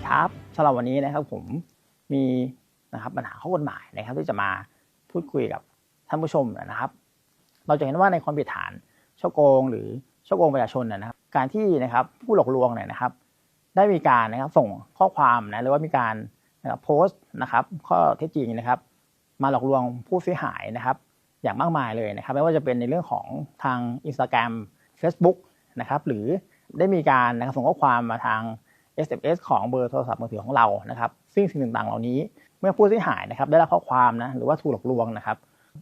ดีครับสำหรับวันนี้นะครับผมมีนะครับปัญหาข้อกฎหมายนะครับ ที่จะมาพูดคุยกับท่านผู้ชมนะครับ เราจะเห็นว่าในความผิดฐานช่อโกง หรือช่อโกงประชาชนนะครับ การที่นะครับผู้หลอกลวงเนี่ยนะครับ ได้มีการนะครับส่งข้อความนะหรือว่ามีการนะครับโพสต์นะครับ ข้อเท็จจริงนะครับ มาหลอกลวงผู้เสียหายนะครับ อย่างมากมายเลยนะครับ ไม่ว่าจะเป็นในเรื่องของทาง Instagram Facebook นะครับ หรือได้มีการนะครับส่งข้อความมาทาง SMS ของเบอร์โทรศัพท์มือถือของเรานะครับซึ่งสิ่งต่างๆเหล่านี้เมื่อผู้เสียหายนะครับได้รับข้อความนะหรือว่าถูกหลอกลวงนะครับ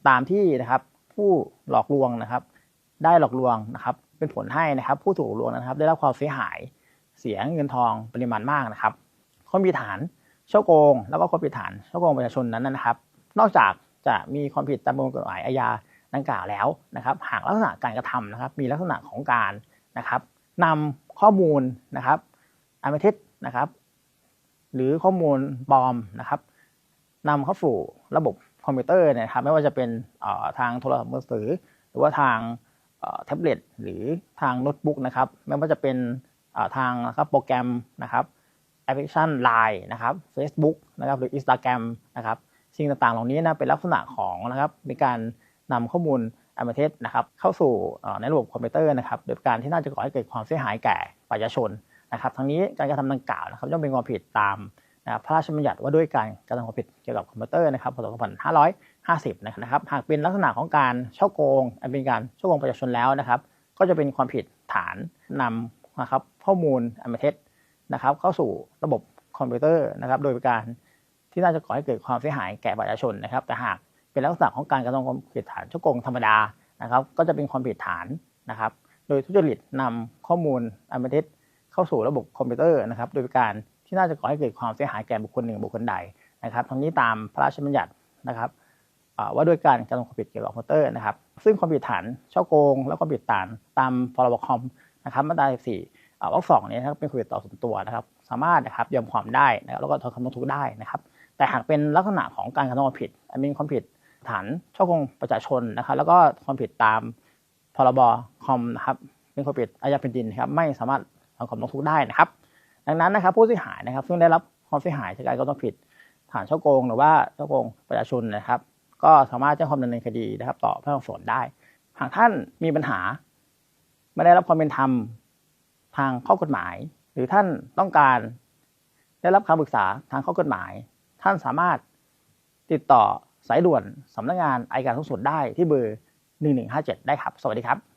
ตามที่นะครับผู้หลอกลวงนะครับ ได้หลอกลวงนะครับ เป็นผลให้นะครับ ผู้ถูกหลอกลวงนะครับ ได้รับความเสียหายเสียเงินทองปริมาณมากนะครับข้อมีฐานช่อโกง แล้วก็ความผิดฐานช่อโกงประชาชนนั้นนะครับ นอกจากจะมีความผิดตามประมวลกฎหมายอาญาดังกล่าวแล้วนะครับ หากลักษณะการกระทำนะครับ มีลักษณะของการนะครับนำข้อมูลนะครับ อันเป็นเท็จนะครับ หรือข้อมูลปลอมนะครับนำเข้าสู่ระบบคอมพิวเตอร์นะครับ ไม่ว่าจะเป็นทางโทรศัพท์มือถือ หรือว่าทางแท็บเล็ตหรือทางโน้ตบุ๊กนะครับ ไม่ว่าจะเป็นทางนะครับโปรแกรมนะครับแอปพลิเคชัน Line นะครับ Facebook นะครับหรือ Instagram นะครับสิ่งต่างๆ เหล่านี้นะเป็นลักษณะของนะครับในการนำข้อมูลอันเป็นเท็จนะครับเข้าสู่ในระบบคอมพิวเตอร์นะครับโดยการที่น่าจะก่อให้เกิดความเสียหายแก่ประชาชน นะครับทั้งนี้การกระทำดังกล่าวนะครับย่อมเป็นความผิดตามนะพระราชบัญญัติว่าด้วยการกระทำความผิดเกี่ยวกับคอมพิวเตอร์นะครับพศ2550 นะครับหากเป็นลักษณะของการช่อโกงอันเป็นการช่อโกงประชาชนแล้วนะครับ ก็จะเป็นความผิดฐานนำนะครับข้อมูลอันเป็นเท็จนะครับ เข้าสู่ระบบคอมพิวเตอร์นะครับ โดยการที่น่าจะก่อให้เกิดความเสียหายแก่ประชาชนนะครับ แต่หากเป็นลักษณะของการกระทำความผิดฐานช่อโกงธรรมดานะครับ ก็จะเป็นความผิดฐานนะครับ โดยทุจริตนำข้อมูลอันเป็นเท็จ เข้าสู่ระบบคอมพิวเตอร์นะครับโดยการที่น่าจะก่อให้เกิดความเสียหายแก่บุคคลหนึ่งบุคคลใดนะครับทั้งนี้ตามพระราชบัญญัตินะครับว่าด้วยการกระทำความผิดเกี่ยวกับคอมพิวเตอร์นะครับซึ่งความผิดฐานช่อโกง แล้วก็ผิดฐานตามพรบคอมนะครับมาตรา14วรรคสองนี้นะครับเป็นความผิดต่อส่วนตัวนะครับสามารถนะครับยอมความได้นะครับแล้วก็ถอนคำร้องทุกข์ได้นะครับแต่หากเป็นลักษณะของการกระทำความผิดอันเป็นความผิดฐานช่อโกงประชาชนนะครับแล้วก็ความผิดตามพรบคอมนะครับเป็นความผิดอาญาแผ่นดินครับไม่สามารถ ถอนคำร้องทุกข์ได้นะครับ ดังนั้นนะครับผู้เสียหายนะครับ ซึ่งได้รับความเสียหายจากการกระทำผิด ฐานช่อโกงหรือว่าช่อโกงประชาชนนะครับ ก็สามารถแจ้งความดำเนินคดีนะครับ ต่อพนักงานสอบสวนได้ หากท่านมีปัญหา ไม่ได้รับความเป็นธรรมทางข้อกฎหมาย หรือท่านต้องการได้รับคำปรึกษาทางข้อกฎหมาย ท่านสามารถติดต่อสายด่วนสำนักงานอัยการสูงสุดได้ที่เบอร์ 1157 ได้ครับ สวัสดีครับ